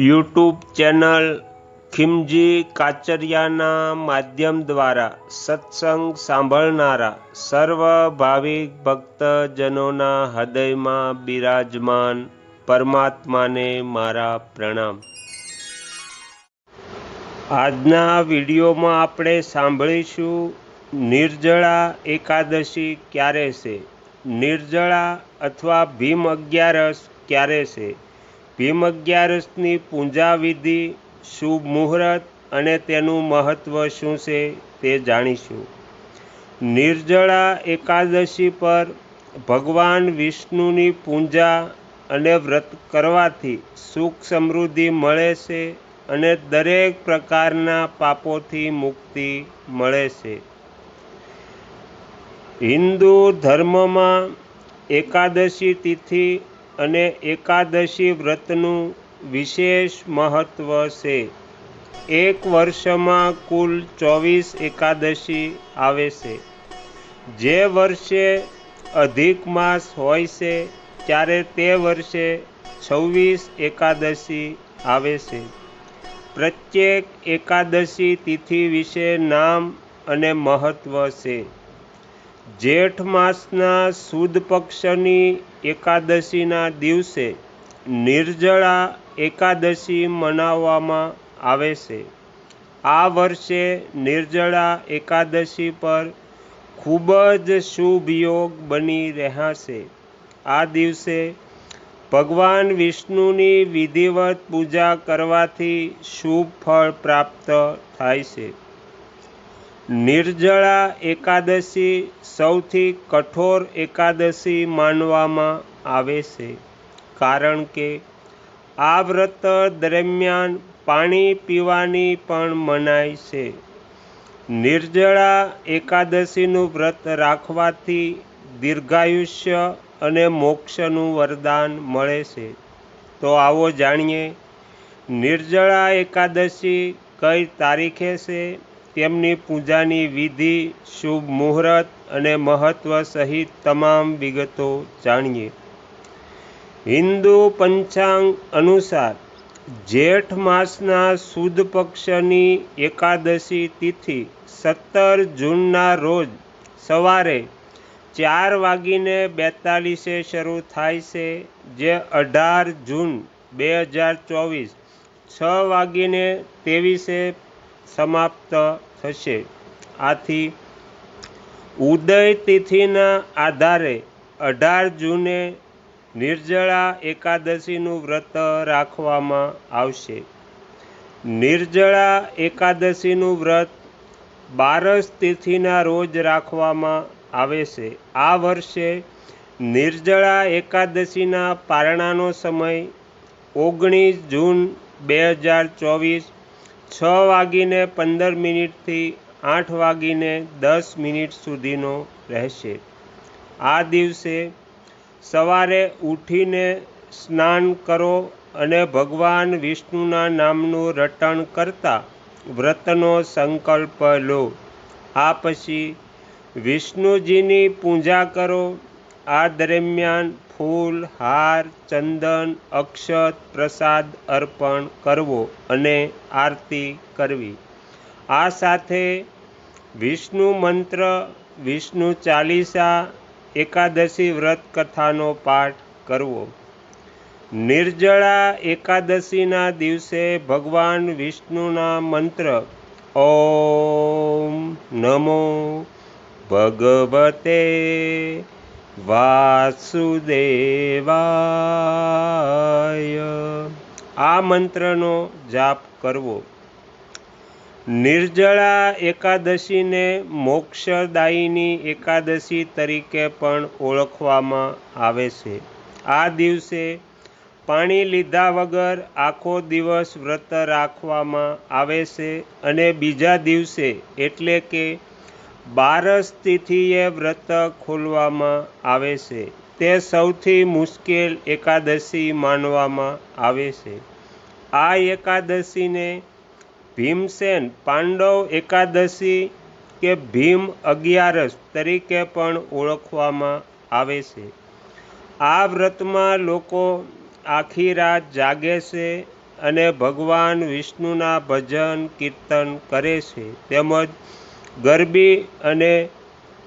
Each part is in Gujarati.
યુટ્યુબ ચેનલ ખિમજી કાચરિયાના માધ્યમ દ્વારા સત્સંગ સાંભળનારા સર્વ ભાવિક ભક્તજનોના હૃદયમાં બિરાજમાન પરમાત્માને મારા પ્રણામ. આજના વિડીયોમાં આપણે સાંભળીશું નિર્જળા એકાદશી ક્યારે છે? નિર્જળા અથવા ભીમ અગિયારસ ક્યારે છે? ભીમ અગિયારસની પૂજાવિધિ શુભ મુહૂર્ત અને તેનું મહત્ત્વ શું છે તે જાણીશું. નિર્જળા એકાદશી પર ભગવાન વિષ્ણુની પૂજા અને વ્રત કરવાથી સુખ સમૃદ્ધિ મળે છે અને દરેક પ્રકારના પાપોથી મુક્તિ મળે છે. હિન્દુ ધર્મમાં એકાદશી તિથિ અને એકાદશી વ્રતનું વિશેષ મહત્ત્વ છે. એક વર્ષમાં કુલ ચોવીસ એકાદશી આવે છે. જે વર્ષે અધિક માસ હોય છે, ત્યારે તે વર્ષે છવ્વીસ એકાદશી આવે છે. પ્રત્યેક એકાદશી તિથિ વિશે નામ અને મહત્ત્વ છે. જેઠ માસના સુદ પક્ષની એકાદશીના દિવસે નિર્જળા એકાદશી મનાવવામાં આવે છે. આ વર્ષે નિર્જળા એકાદશી પર ખૂબ જ શુભ યોગ બની રહ્યા છે. આ દિવસે ભગવાન વિષ્ણુની વિધિવત પૂજા કરવાથી શુભ ફળ પ્રાપ્ત થાય છે. નિર્જળા એકાદશી સૌથી કઠોર એકાદશી માનવામાં આવે છે. કારણ કે આ વ્રત દરમિયાન પાણી પીવાની પણ મનાય છે. નિર્જળા એકાદશીનું વ્રત રાખવાથી દીર્ઘાયુષ્ય અને મોક્ષનું વરદાન મળે છે. તો આવો જાણીએ, નિર્જળા એકાદશી કઈ તારીખે છે? તેમની પૂજાની વિધિ, શુભ મુહૂર્ત અને મહત્ત્વ સહિત તમામ વિગતો જાણીએ. હિન્દુ પંચાંગ અનુસાર, જેઠ માસના સુદ પક્ષની એકાદશી તિથિ સત્તર જૂનના રોજ સવારે ચાર વાગીને બેતાલીસે શરૂ થાય છે, જે અઢાર જૂન બે હજાર ચોવીસ, છ વાગીને ત્રેવીસે સમાપ્ત થશે. આથી ઉદય તિથિના આધારે અઢાર જૂને નિર્જળા એકાદશીનું વ્રત રાખવામાં આવશે. નિર્જળા એકાદશીનું વ્રત બારસ તિથિના રોજ રાખવામાં આવે છે. આ વર્ષે નિર્જળા એકાદશીના પારણાનો સમય ઓગણીસ જૂન બે હજાર ચોવીસ છ વાગીને પંદર મિનિટથી આઠ વાગીને દસ મિનિટ સુધીનો રહેશે. આ દિવસે સવારે ઉઠીને સ્નાન કરો અને ભગવાન વિષ્ણુના નામનું રટણ કરતા વ્રતનો સંકલ્પ લો. આ પછી વિષ્ણુજીની પૂજા કરો આ દરમિયાન ફૂલ, હાર, ચંદન, અક્ષત, પ્રસાદ અર્પણ કરવો અને આરતી કરવી. આ સાથે વિષ્ણુ મંત્ર, વિષ્ણુ ચાલીસા, એકાદશી વ્રત કથાનો પાઠ કરવો. નિર્જળા એકાદશીના દિવસે ભગવાન વિષ્ણુના મંત્ર, ઓમ નમો ભગવતે વાસુદેવાય. આ મંત્રનો જાપ કરવો. નિર્જળા એકાદશીને મોક્ષદાયીની એકાદશી તરીકે પણ ઓળખવામાં આવે છે. આ દિવસે પાણી લીધા વગર આખો દિવસ વ્રત રાખવામાં આવે છે અને બીજા દિવસે એટલે કે બારસ તિથિએ વ્રત ખોલવામાં આવે છે. તે સૌથી મુશ્કેલ એકાદશી માનવામાં આવે છે. આ એકાદશીને ભીમસેન પાંડવ એકાદશી કે ભીમ અગિયારસ તરીકે પણ ઓળખવામાં આવે છે. આ વ્રતમાં લોકો આખી રાત જાગે છે અને ભગવાન વિષ્ણુના ભજન કીર્તન કરે છે. તેમજ ગરબી અને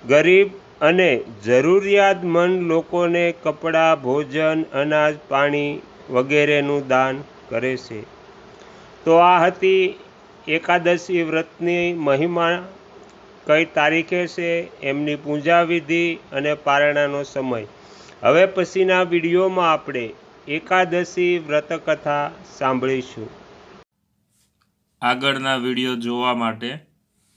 ગરીબ અને જરૂરિયાતમંદ લોકોને કપડાં, ભોજન, અનાજ, પાણી વગેરેનું દાન કરે છે. તો આ હતી એકાદશી વ્રતની મહિમા. કઈ તારીખે છે એમની પૂજા વિધિ અને પારણાનો સમય. હવે પછીના વિડીયોમાં આપણે એકાદશી વ્રતકથા સાંભળીશું. આગળના વીડિયો જોવા માટે